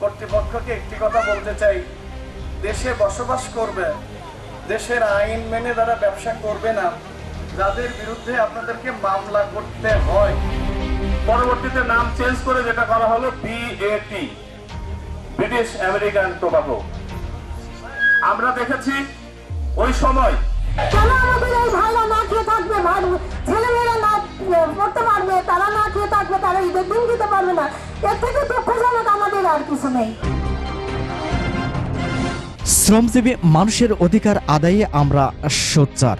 কর্তৃপক্ষকে একটি কথা বলতে চাই। দেশে বসবাস করবে, দেশের আইন মেনে যারা ব্যবসা করবে না, যাদের বিরুদ্ধে আপনাদেরকে মামলা করতে হয়। পরবর্তীতে নাম চেঞ্জ করে যেটা করা হলো বিএটি ব্রিটিশ আমেরিকান টোবাকো আমরা দেখেছি ওই সময় না থাকবে পারবে, তারা না খেয়ে থাকবে, তারা ঈদের দিন দিতে পারবে না। শ্রমজীবী মানুষের অধিকার আদায়ে আমরা সোচ্চার।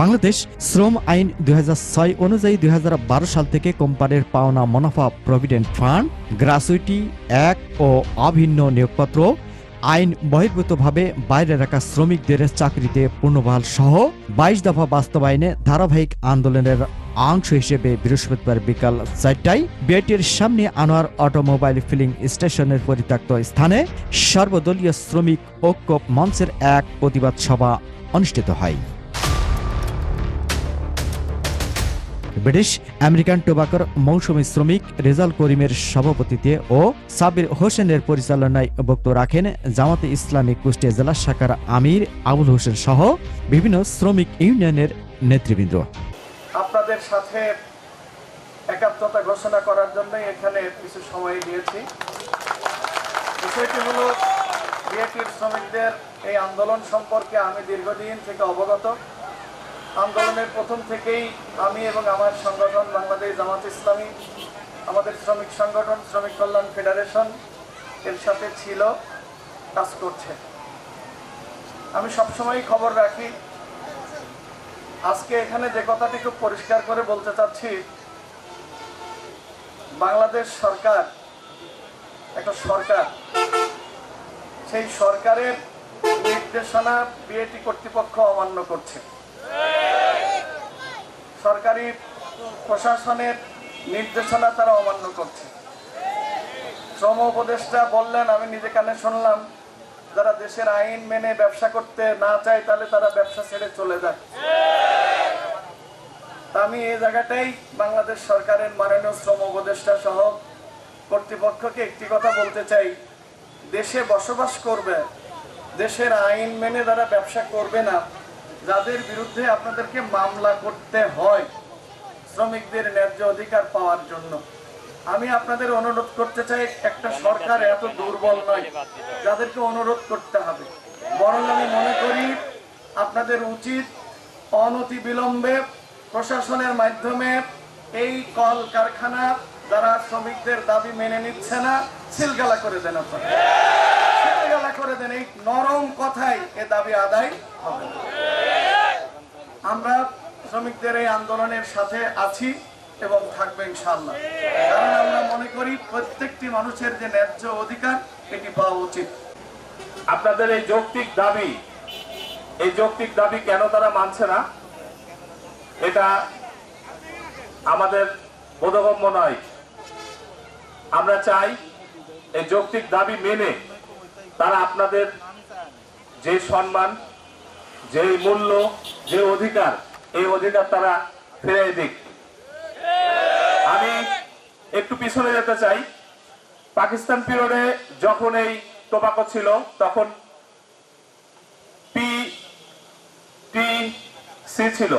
বাংলাদেশ শ্রম আইন দুই হাজার ছয় অনুযায়ী দুই হাজার বারো সাল থেকে কোম্পানির পাওনা মুনাফা প্রভিডেন্ট ফান্ড, গ্রাচুইটি, এক ও অভিন্ন নিয়োগপত্র আইন বহির্ভূতভাবে বাইরে রাখা শ্রমিকদের চাকরিতে পুনর্বাল সহ বাইশ দফা বাস্তবায়নে ধারাবাহিক আন্দোলনের অংশ হিসেবে বৃহস্পতিবার বিকাল চারটায় বিআইটির সামনে আনোয়ার অটোমোবাইল ফিলিং স্টেশনের পরিত্যক্ত স্থানে সর্বদলীয় শ্রমিক ঐক্য মঞ্চের এক প্রতিবাদ সভা অনুষ্ঠিত হয়। ব্রিটিশ আমেরিকান টোবাকোর মৌসুমী শ্রমিক রেজাল করিমের সভাপতিত্বে ও সাবির হোসেনের পরিচালনায় বক্তব্য রাখেন জামাতে ইসলামী কুষ্টিয়া জেলা শাখার আমির আবুল হোসেন সহ বিভিন্ন শ্রমিক ইউনিয়নের নেতৃবৃন্দ। আপনাদের সাথে একাত্মতা ঘোষণা করার জন্য এখানে কিছু সময় নিয়েছি বিষয়টি হলো বিএটির শ্রমিকদের এই আন্দোলন সম্পর্কে আমি দীর্ঘদিন থেকে অবগত। আন্দোলনের প্রথম থেকেই আমি এবং আমার সংগঠন বাংলাদেশ জামাত ইসলামী, আমাদের শ্রমিক সংগঠন, শ্রমিক কল্যাণ ফেডারেশন এর সাথে ছিল, কাজ করছে। আমি সবসময় খবর রাখি, আজকে এখানে যে কথাটি খুব পরিষ্কার করে বলতে চাচ্ছি, বাংলাদেশ সরকার, একটা সরকার, সেই সরকারের নির্দেশনা বিএটি কর্তৃপক্ষ অমান্য করছে। সরকারি প্রশাসনের নির্দেশনা তারা অমান্য করছে। শ্রম উপদেষ্টা বললেন, আমি নিজে কানে শুনলাম, যারা দেশের আইন মেনে ব্যবসা করতে না চায়, তাহলে তারা ব্যবসা ছেড়ে চলে যায়। আমি এই জায়গাটাই বাংলাদেশ সরকারের মাননীয় শ্রম উপদেষ্টা সহ কর্তৃপক্ষকে একটি কথা বলতে চাই। দেশে বসবাস করবে, দেশের আইন মেনে যারা ব্যবসা করবে না যাদের বিরুদ্ধে আপনাদেরকে মামলা করতে হয়, শ্রমিকদের ন্যায্য অধিকার পাওয়ার জন্য। আমি আপনাদের অনুরোধ করতে চাই, একটা সরকার এত দুর্বল নয়, যাদেরকে অনুরোধ করতে হবে। বরং আমি মনে করি, আপনাদের উচিত অনতি বিলম্বে প্রশাসনের মাধ্যমে এই কল কারখানা যারা শ্রমিকদের দাবি মেনে নিচ্ছে না, সিলগালা করে দেন আপনারা। সিলগালা করে দেন, এই নরম কথাই এ দাবি আদায় হবে। আমরা শ্রমিকদের এই আন্দোলনের সাথে আছি এবং থাকবে ইনশাল্লাহ কারণ আমরা মনে করি প্রত্যেকটি মানুষের যে ন্যায্য অধিকার, এটি পাওয়া উচিত। আপনাদের এই যৌক্তিক দাবি, এই যৌক্তিক দাবি কেন তারা মানছে না? এটা আমাদের বোধগম্য নয়। আমরা চাই এই যৌক্তিক দাবি মেনে তারা আপনাদের যে সম্মান যে মূল্য, যে অধিকার, এই অধিকার তারা ফিরে দিক। আমি একটু পিছনে যেতে চাই। পাকিস্তান পিরিয়ডে যখন এই টোবাকো ছিল, তখন পি টি সি ছিল,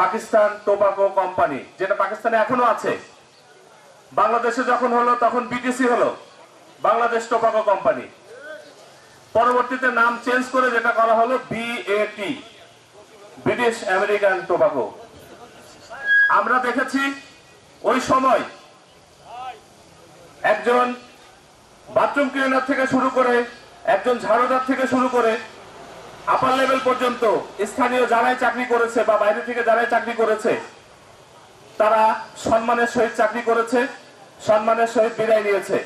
পাকিস্তান টোবাকো কোম্পানি, যেটা পাকিস্তানে এখনও আছে। বাংলাদেশে যখন হলো, তখন বিটিসি হলো, বাংলাদেশ টোবাকো কোম্পানি। পরবর্তীতে নাম চেঞ্জ করে যেটা করা হলো বিএটি ব্রিটিশ আমেরিকান টোবাকো আমরা দেখেছি ওই সময় একজন বাথরুম ক্লিনার থেকে শুরু করে, একজন ঝাড়ুদার থেকে শুরু করে আপার লেভেল পর্যন্ত স্থানীয় যারাই চাকরি করেছে বা বাইরে থেকে যারাই চাকরি করেছে, তারা সম্মানের সহিত চাকরি করেছে, সম্মানের সহিত বিদায় নিয়েছে।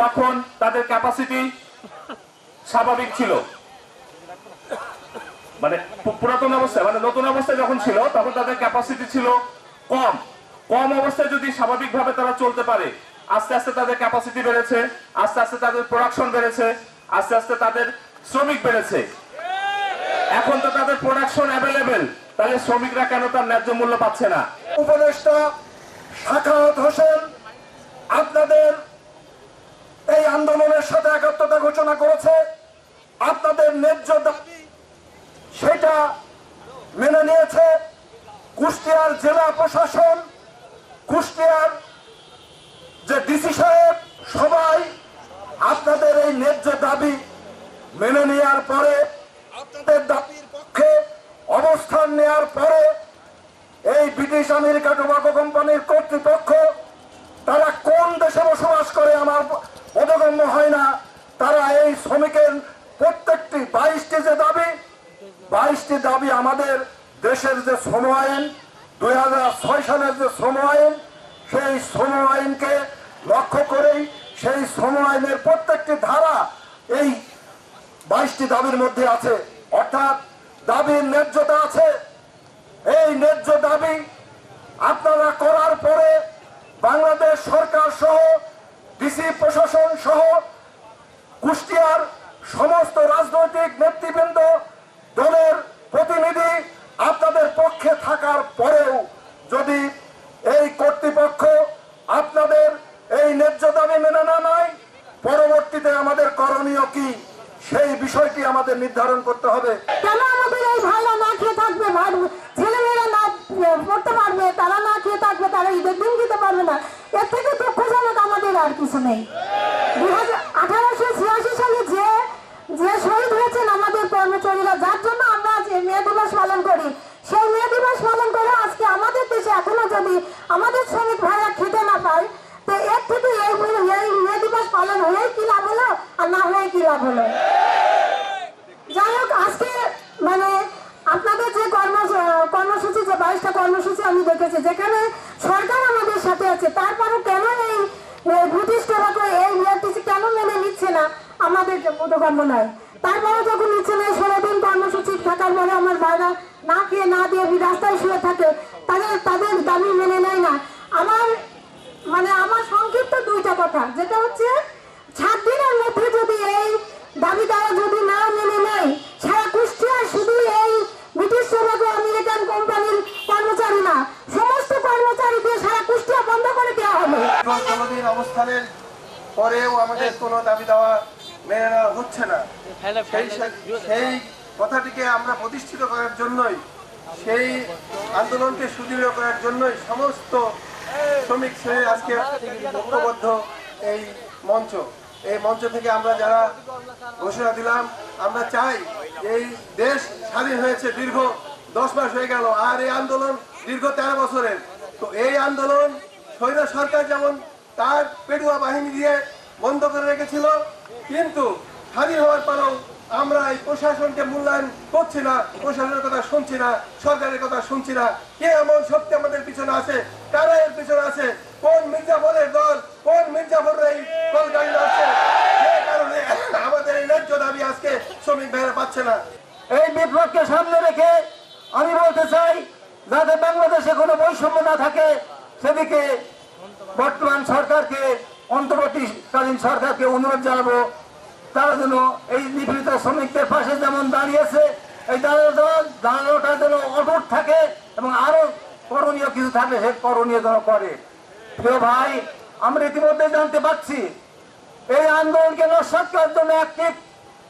তখন তাদের ক্যাপাসিটি স্বাভাবিক ছিল। মানে পুরাতন অবস্থায় মানে নতুন অবস্থায় যখন ছিল, তখন তাদের ক্যাপাসিটি ছিল কম। কম অবস্থায় যদি স্বাভাবিকভাবে তারা চলতে পারে, আস্তে আস্তে তাদের ক্যাপাসিটি বেড়েছে, আস্তে আস্তে তাদের প্রোডাকশন বেড়েছে, আস্তে আস্তে তাদের শ্রমিক বেড়েছে। এখন তো তাদের প্রোডাকশন অ্যাভেলেবেল তাহলে শ্রমিকরা কেন তার ন্যায্য মূল্য পাচ্ছে না? উপদেষ্টা সাখাওয়াত হোসেন, আপনাদের এই আন্দোলনের সাথে একাত্মতা ঘোষণা করেছে। আপনাদের ন্যায্য দাবি সেটা মেনে নিয়েছে কুষ্টিয়ার জেলা প্রশাসন। কুষ্টিয়ার যে ডিসি সাহেব সবাই আপনাদের এই ন্যায্য দাবি মেনে নেওয়ার পরে, আপনাদের দাবির পক্ষে অবস্থান নেওয়ার পরে এই ব্রিটিশ আমেরিকা টোবাকো কোম্পানির কর্তৃপক্ষ তারা কোন দেশে বসবাস করে আমার বোধগম্য হয় না, তারা এই শ্রমিকের প্রত্যেকটি বাইশটি যে দাবি, বাইশটি দাবি আমাদের দেশের যে শ্রম আইন, দুই হাজার ছয় সালের যে শ্রম আইন, সেই শ্রম আইনকে লক্ষ্য করেই সেই শ্রম আইনের প্রত্যেকটি ধারা এই বাইশটি দাবির মধ্যে আছে। অর্থাৎ দাবির ন্যায্যতা আছে। এই ন্যায্য দাবি আপনারা করার পরে বাংলাদেশ সরকার সহ, ডিসি প্রশাসন সহ, কুষ্টিয়ার সমস্ত রাজনৈতিক নেতৃবৃন্দ, দলের প্রতিনিধি আপনাদের পক্ষে থাকার পরেও যদি এই কর্তৃপক্ষ আপনাদের এই ন্যায্য দাবি মেনে না নেয়, পরবর্তীতে আমাদের করণীয় কি? সেই বিষয়টি আমাদের নির্ধারণ করতে হবে। কেন আমাদের এই ভাইরা না খেয়ে থাকবে? ছেলেমেয়েরা না পড়তে পারবে, তারা না খেয়ে থাকবে, তারা ঈদের দিন দিতে পারবে না। এর থেকে দুঃখজনক আমাদের আর কিছু নেই। দুই হাজার আঠারোশো ছিয়াশি সালে যে যে শহীদ হয়েছেন আমাদের কর্মচারীরা, যার জন্য আমরা আজ মে দিবস পালন করি। সেই মে দিবস পালন করে আজকে আমাদের দেশে এখনও যদি আমাদের শ্রমিক ভাইরা খেতে না পায়, তো এর থেকে এই মে দিবস পালন হয়ে কি লাভ হলো আর না হয়ে কি লাভ হলো? যাই হোক, আজকে মানে আপনাদের যে কর্ম, কর্মসূচি, যে বাইশটা কর্মসূচি আমি দেখেছি, যেখানে সরকার আমাদের সাথে আছে তারপরে কেন এই ব্রিটিশ টোবাকো এই কেন মেনে নিচ্ছে না? আমাদের বোধগম্য নয়। তারপরে যখন নিচ্ছে না ষোলো দিন কর্মসূচি থাকার পরে আমার ভাইরা না খেয়ে না দিয়ে রাস্তায় শুয়ে থাকে, তাদের তাদের দাবি মেনে নেয় না। আমার মানে আমার সংক্ষিপ্ত দুইটা কথা, যেটা হচ্ছে, সাত দিনের মধ্যে যদি এই দাবি তারা যদি না মেনে নেয়, সারা কুষ্টিয়া শুধু এই ব্রিটিশ সমাজ আমেরিকান কোম্পানির কর্মচারী না, সমস্ত কর্মচারীকে সারা কুষ্টিয়া বন্ধ করে দেওয়া হবে। কোনোদিন অবস্থানের পরেও আমাদের কোনো দাবি দেওয়া মেনে নেওয়া হচ্ছে না। সেই সেই কথাটিকে আমরা প্রতিষ্ঠিত করার জন্যই সেই আন্দোলনকে সুদৃঢ় করার জন্যই সমস্ত শ্রমিক শ্রেণি আজকে ঐক্যবদ্ধ এই মঞ্চ। এই মঞ্চ থেকে আমরা যারা ঘোষণা দিলাম আমরা চাই এই দেশ স্বাধীন হয়েছে দীর্ঘ দশ মাস হয়ে গেল আর এই আন্দোলন দীর্ঘ তেরো বছরের। তো এই আন্দোলন স্বৈর সরকার যেমন তার পেটুয়া বাহিনী দিয়ে বন্ধ করে রেখেছিল। কিন্তু স্বাধীন হওয়ার পরেও আমরা এই প্রশাসনকে মূল্যায়ন করছি না, প্রশাসনের কথা শুনছি না, সরকারের কথা শুনছি না। কে এমন শক্তি আমাদের পিছনে আছে? কারা এর পিছনে আছে? কোন মির্জাফরের দল? কোন মির্জাফরের আছে আমাদের এই ন্যায্য দাবি আজকে শ্রমিক ভাইরা পাচ্ছে না। এই বিপ্লবকে সামনে রেখে আমি বলতে চাই, যাতে বাংলাদেশে কোনো বৈষম্য না থাকে, সেদিকে বর্তমান সরকারকে অন্তর্বর্তীকালীন সরকারকে অনুরোধ জানাব, তারা যেন এই নিপীড়িত শ্রমিকদের পাশে যেমন দাঁড়িয়েছে এই দাঁড়ানো দাঁড়ানোটা যেন অটুট থাকে এবং আরও করণীয় কিছু থাকলে সে করণীয় যেন করে। প্রিয় ভাই, আমরা ইতিমধ্যে জানতে পারছি, এই আন্দোলনকে নস্বাত করার জন্য একটি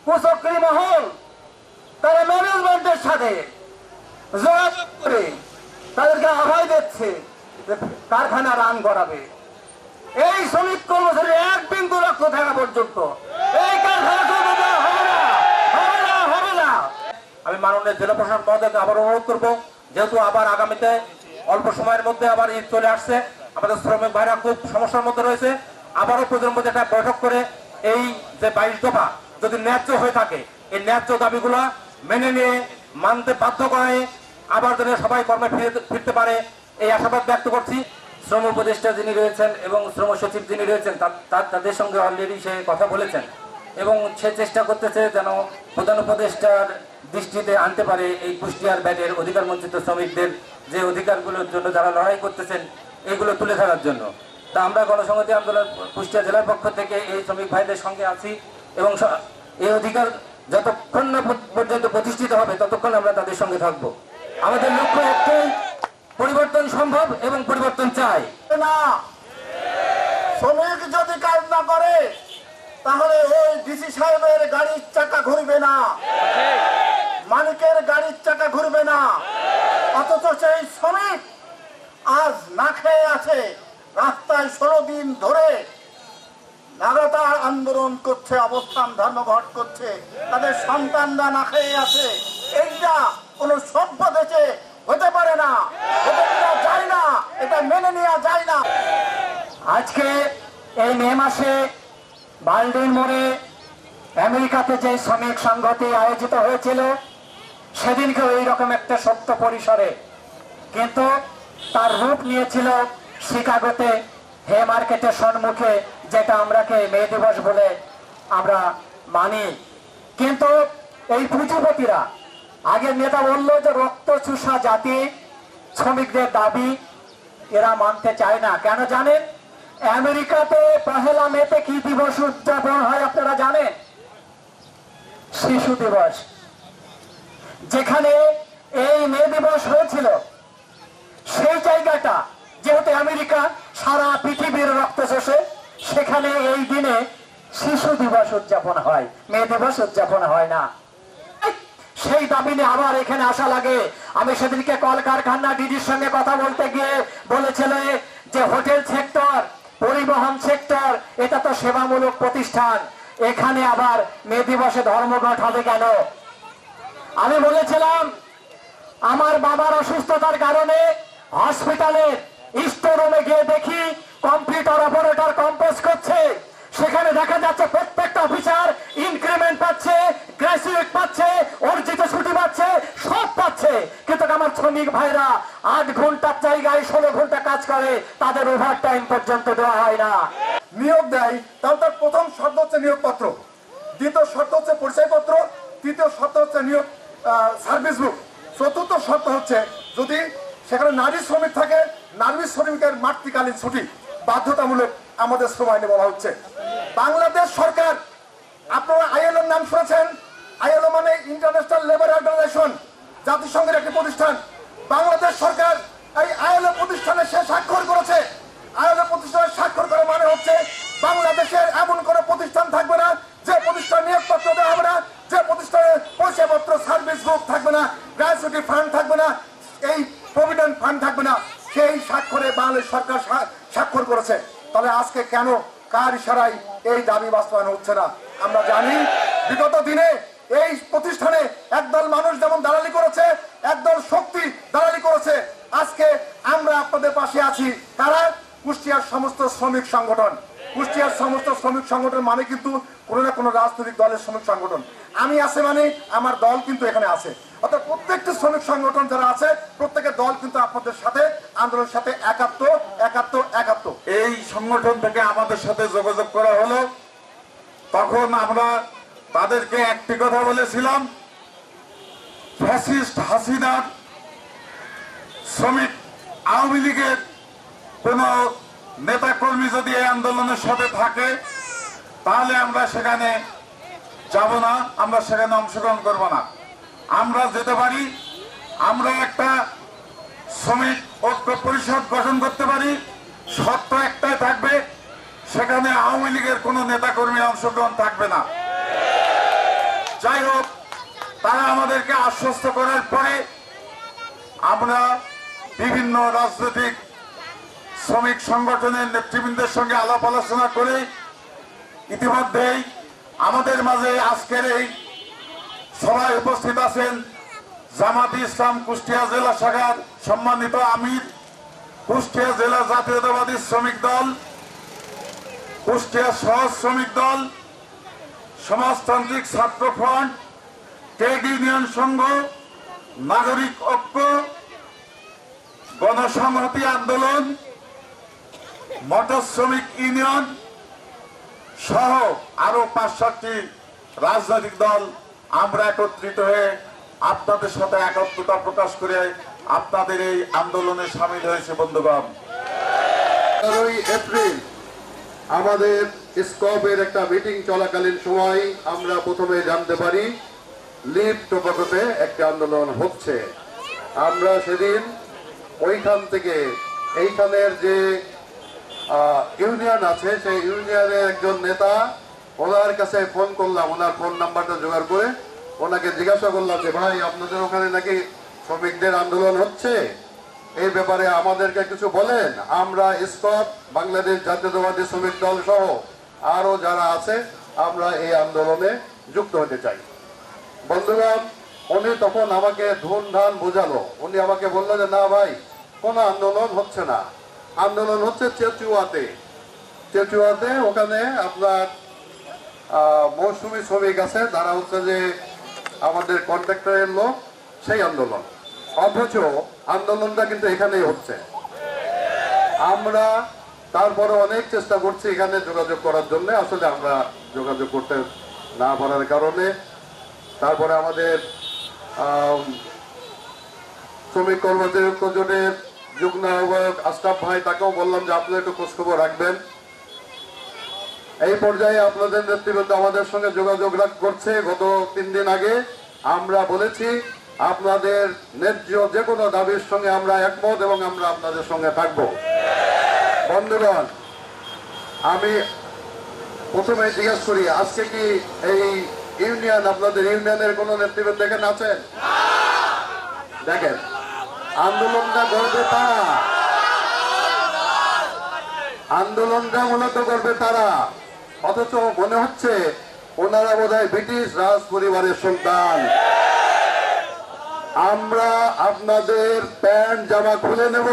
কুচক্রী মহল, তারা ম্যানেজমেন্টের সাথে যোগাযোগ করে তাদেরকে আহ্বাই দিচ্ছে কারখানা রান করাবে। এই শ্রমিক কর্মচারী এক বিন্দু লক্ষ্য থাকা পর্যন্ত। এই কারখানা হবে না হবে না হবে না। আমি মাননীয় জেলা প্রশাসন মহোদয়কে আবার অনুরোধ করব, যেহেতু আবার আগামীতে অল্প সময়ের মধ্যে আবার ঈদ চলে আসছে, আমাদের শ্রমিক ভাইরা খুব সমস্যার মধ্যে রয়েছে, আবারও প্রজন্ম একটা বৈঠক করে এই যে বাইশ দফা যদি ন্যায্য হয়ে থাকে, এই ন্যায্য দাবিগুলা মেনে নিয়ে, মানতে বাধ্য করে, আবার যেন সবাই কর্মে ফিরে- ফিরতে পারে, এই আশাবাদ ব্যক্ত করছি। শ্রম উপদেষ্টা যিনি রয়েছেন এবং শ্রম সচিব যিনি রয়েছেন, তা- তা- তাদের সঙ্গে অলরেডি সে কথা বলেছেন এবং সে চেষ্টা করতেছে যেন প্রধান উপদেষ্টার দৃষ্টিতে আনতে পারে এই কুষ্টিয়ার ব্যাটের অধিকার বঞ্চিত শ্রমিকদের যে অধিকারগুলোর জন্য যারা লড়াই করতেছেন, এগুলো তুলে ধরার জন্য। তা আমরা গণসংহতি আন্দোলন কুষ্টিয়া জেলার পক্ষ থেকে এই শ্রমিক ভাইদের সঙ্গে আছি এবং এই অধিকার যতক্ষণ না পর্যন্ত প্রতিষ্ঠিত হবে, ততক্ষণ আমরা তাদের সঙ্গে থাকব। আমাদের লক্ষ্য একটাই পরিবর্তন সম্ভব এবং পরিবর্তন চাই। না। শ্রমিক যদি কাজ না করে, তাহলে ওই ডিসি সাহেবের গাড়ির চাকা ঘুরবে না। মালিকের গাড়ির চাকা ঘুরবে না। অথচ সেই শ্রমিক আজ না খেয়ে আছে, রাস্তায় ষোলো দিন ধরে লাগাতার আন্দোলন করছে, অবস্থান ধর্মঘট করছে, তাদের সন্তানরা না খেয়ে আছে। এইটা কোনো সভ্য দেশে হতে পারে না। যায় না, এটা মেনে নেওয়া যায় না। আজকে এই মে মাসে বাল্ডিন মোড়ে আমেরিকাতে যে শ্রমিক সংঘটি আয়োজিত হয়েছিল সেদিনকে এইরকম একটা সত্য পরিসরে। কিন্তু তার রূপ নিয়েছিল শিকাগোতে হে মার্কেটের সম্মুখে, যেটা আমরাকে মে দিবস বলে আমরা মানি। কিন্তু এই পুঁজিপতিরা আগের নেতা বলল যে রক্ত চুষা জাতি, শ্রমিকদের দাবি, এরা মানতে চায় না। কেন জানেন? আমেরিকাতে পহেলা মেতে কি দিবস উদযাপন হয় আপনারা জানেন? শিশু দিবস। যেখানে এই মে দিবস হয়েছিল, সেই জায়গাটা, যেহেতু আমেরিকা সারা পৃথিবীর রক্ত শোষে সেখানে এই দিনে শিশু দিবস উদযাপন হয়। মে দিবস উদযাপন হয় না। সেই দাবি নিয়ে আবার এখানে আসা লাগে। আমি সেদিনকে কলকারখানা ডিডির সঙ্গে কথা বলতে গিয়ে বলেছিল যে হোটেল সেক্টর, পরিবহন সেক্টর, এটা তো সেবামূলক প্রতিষ্ঠান। এখানে আবার মে দিবসে ধর্মঘট হবে কেন? আমি বলেছিলাম, আমার বাবার অসুস্থতার কারণে হসপিটালের স্টোরুমে গিয়ে দেখি কম্পিউটার অপারেটর কম্পোজ করছে। সেখানে দেখা যাচ্ছে প্রত্যেকটা অফিসার ইনক্রিমেন্ট পাচ্ছে গ্র্যাজুয়েট পাচ্ছে, অর্জিত ছুটি পাচ্ছে, সব পাচ্ছে। কিন্তু আমার শ্রমিক ভাইরা, আট ঘণ্টার জায়গায় ষোলো ঘণ্টা কাজ করে, তাদের ওভার টাইম পর্যন্ত দেওয়া হয় না। নিয়োগ দেয় তাহলে তার প্রথম শর্ত হচ্ছে নিয়োগপত্র। দ্বিতীয় শর্ত হচ্ছে পরিচয়পত্র, তৃতীয় শর্ত হচ্ছে নিয়োগ সার্ভিস বুক চতুর্থ শর্ত হচ্ছে যদি সেখানে নারী শ্রমিক থাকে, নারী শ্রমিকের মাতৃকালীন ছুটি, বাধ্যতামূলক আমাদের শ্রম আইনে বলা হচ্ছে। বাংলাদেশ সরকার, আপনারা আইএলওর নাম শুনেছেন? আইএলও মানে ইন্টারন্যাশনাল লেবার অর্গানাইজেশন জাতিসংঘের একটি প্রতিষ্ঠান। বাংলাদেশ সরকার এই আইএলও প্রতিষ্ঠানে সে স্বাক্ষর করেছে। আইএলও প্রতিষ্ঠানে স্বাক্ষর করা মানে হচ্ছে বাংলাদেশের এমন কোনো প্রতিষ্ঠান থাকবে না, যে প্রতিষ্ঠান নিয়োগপত্র দেওয়া হবে না, যে প্রতিষ্ঠানের পরিচয়পত্র, সার্ভিস বুক থাকবে না গ্র্যাচুইটি ফান্ড থাকবে না, এই প্রভিডেন্ট ফান্ড থাকবে না। সেই স্বাক্ষরে বাংলাদেশ সরকার স্বাক্ষর করেছে। তবে আজকে কেন কার ইশারায় এই দাবি বাস্তবায়ন হচ্ছে না? আমরা জানি বিগত দিনে এই প্রতিষ্ঠানে একদল মানুষ যেমন দালালি করেছে, একদল শক্তি দালালি করেছে। আজকে আমরা আপনাদের পাশে আছি। তারা কুষ্টিয়ার সমস্ত শ্রমিক সংগঠন। কুষ্টিয়ার সমস্ত শ্রমিক সংগঠন মানে কিন্তু কোনো না কোনো রাজনৈতিক দলের শ্রমিক সংগঠন। আমি আছে মানে আমার দল কিন্তু এখানে আছে। অর্থাৎ প্রত্যেকটি শ্রমিক সংগঠন যারা আছে, প্রত্যেকের দল কিন্তু আপনাদের সাথে, আন্দোলনের সাথে একাত্ম একাত্ম একাত্ম এই সংগঠন থেকে আমাদের সাথে যোগাযোগ করা হলো। তখন আমরা তাদেরকে একটি কথা বলেছিলাম, ফ্যাসিস্ট হাসিনার শ্রমিক আওয়ামী লীগের কোন নেতা কর্মী যদি এই আন্দোলনের সাথে থাকে, তাহলে আমরা সেখানে যাব না, আমরা সেখানে অংশগ্রহণ করব না। আমরা যেতে পারি, আমরা একটা শ্রমিক ঐক্য পরিষদ গঠন করতে পারি শর্ত একটাই থাকবে, সেখানে আওয়ামী লীগের কোনো নেতা কর্মী অংশগ্রহণ থাকবে না। যাই হোক, তারা আমাদেরকে আশ্বস্ত করার পরে আমরা বিভিন্ন রাজনৈতিক শ্রমিক সংগঠনের নেতৃবৃন্দের সঙ্গে আলাপ আলোচনা করে ইতিমধ্যেই আমাদের মাঝে আজকের এই সভায় উপস্থিত আছেন জামাত ইসলাম কুষ্টিয়া জেলা শাখার সম্মানিত আমির, কুষ্টিয়া জেলা জাতীয়তাবাদী শ্রমিক দল, কুষ্টিয়া সহজ শ্রমিক দল, সমাজতান্ত্রিক ছাত্র ফ্রন্ট, ট্রেড ইউনিয়ন সংঘ, নাগরিক ঐক্য, গণসংহতি আন্দোলন মোটর শ্রমিক ইউনিয়ন সহ আরও পাঁচ সাতটি রাজনৈতিক দল আমরা একত্রিত হয়ে আপনাদের সাথে একত্রতা প্রকাশ করে আপনাদের এই আন্দোলনে সামিল হয়েছে, বন্ধুগণ। তেরোই এপ্রিল আমাদের স্কপের একটা মিটিং চলাকালীন সময় আমরা প্রথমে জানতে পারি লিপ টোপাকোতে একটা আন্দোলন হচ্ছে। আমরা সেদিন ওইখান থেকে, এইখানের যে ইউনিয়ন আছে, সেই ইউনিয়নের একজন নেতা ওনার কাছে ফোন করলাম, ওনার ফোন নাম্বারটা জোগাড় করে। ওনাকে জিজ্ঞাসা করলাম যে, ভাই, আপনাদের ওখানে নাকি শ্রমিকদের আন্দোলন হচ্ছে? এই ব্যাপারে আমাদেরকে কিছু বলেন। আমরা স্কট, বাংলাদেশ জাতীয়তাবাদী শ্রমিক দল সহ আরও যারা আছে, আমরা এই আন্দোলনে যুক্ত হতে চাই। বন্ধুগণ, উনি তখন আমাকে ধুন ধান বোঝালো। উনি আমাকে বলল যে, না ভাই, কোনো আন্দোলন হচ্ছে না। আন্দোলন হচ্ছে চেচুয়াতে। চেচুয়াতে ওখানে আপনার মৌসুমী শ্রমিক আছে তারা হচ্ছে যে আমাদের কন্ট্রাক্টরের লোক সেই আন্দোলন। অথচ আন্দোলনটা কিন্তু এখানেই হচ্ছে। আমরা তারপরে অনেক চেষ্টা করছি এখানে যোগাযোগ করার জন্য আসলে আমরা যোগাযোগ করতে না পারার কারণে। তারপরে আমাদের আম, শ্রমিক কর্মচারী জোটের যুগ্ম আহ্বায়ক আশরাফ ভাই তাকেও বললাম যে আপনারা একটু খোঁজখবর রাখবেন। এই পর্যায়ে আপনাদের নেতৃবৃন্দ আমাদের সঙ্গে যোগাযোগ করছে। গত তিন দিন আগে আমরা বলেছি, আপনাদের ন্যায্য যে কোনো দাবির সঙ্গে আমরা একমত এবং আমরা আপনাদের সঙ্গে থাকব। বন্ধুগণ, আমি প্রথমে জিজ্ঞাসা করি, আজকে কি এই ইউনিয়ন, আপনাদের ইউনিয়নের কোন নেতৃবৃন্দ এখানে আছেন? দেখেন, আন্দোলনটা করবে তারা আন্দোলনটা মূলত করবে তারা অথচ মনে হচ্ছে ওনারা বোধ ব্রিটিশ রাজ পরিবারের সন্তান। আমরা আপনাদের প্যান্ট, জামা খুলে নেব।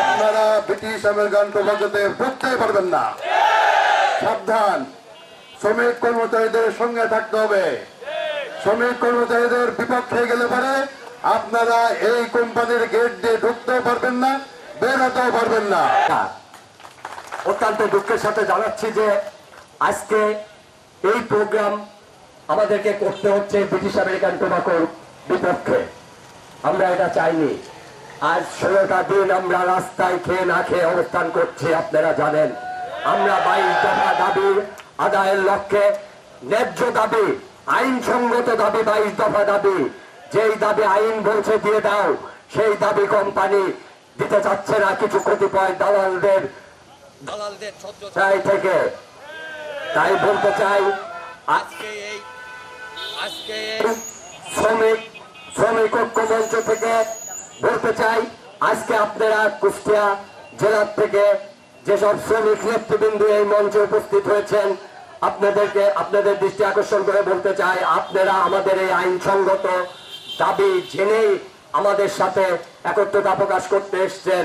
আপনারা ব্রিটিশ আমেরিকান টোবাকোতে ঢুকতেই পারবেন না। সাবধান। শ্রমিক কর্মচারীদের সঙ্গে থাকতে হবে। শ্রমিক কর্মচারীদের বিপক্ষে গেলে পারে আপনারা এই কোম্পানির গেট দিয়ে ঢুকতেও পারবেন না, বেরোতেও পারবেন না। অত্যন্ত দুঃখের সাথে জানাচ্ছি যে আজকে এই প্রোগ্রাম আমাদেরকে করতে হচ্ছে ব্রিটিশ আমেরিকান টোবাকোর বিপক্ষে। আমরা এটা চাইনি। আজ ষোলোটা দিন আমরা রাস্তায় খেয়ে না খেয়ে অবস্থান করছি, আপনারা জানেন। আমরা বাইশ দফা দাবির আদায়ের লক্ষ্যে ন্যায্য দাবি, আইনসঙ্গত দাবি বাইশ দফা দাবি। যেই দাবি আইন বলছে দিয়ে দাও, সেই দাবি কোম্পানি দিতে চাচ্ছে না কিছু কতিপয় দালালদের চাই থেকে। তাই বলতে চাই আজকে এই আজকে শ্রমিক শ্রমিক ঐক্য মঞ্চ থেকে বলতে চাই আজকে আপনারা কুষ্টিয়া জেলার থেকে যেসব শ্রমিক নেতৃবৃন্দ এই মঞ্চে উপস্থিত হয়েছেন আপনাদেরকে আপনাদের দৃষ্টি আকর্ষণ করে বলতে চাই আপনারা আমাদের এই আইনসঙ্গত দাবি জেনেই আমাদের সাথে একত্রতা প্রকাশ করতে এসছেন।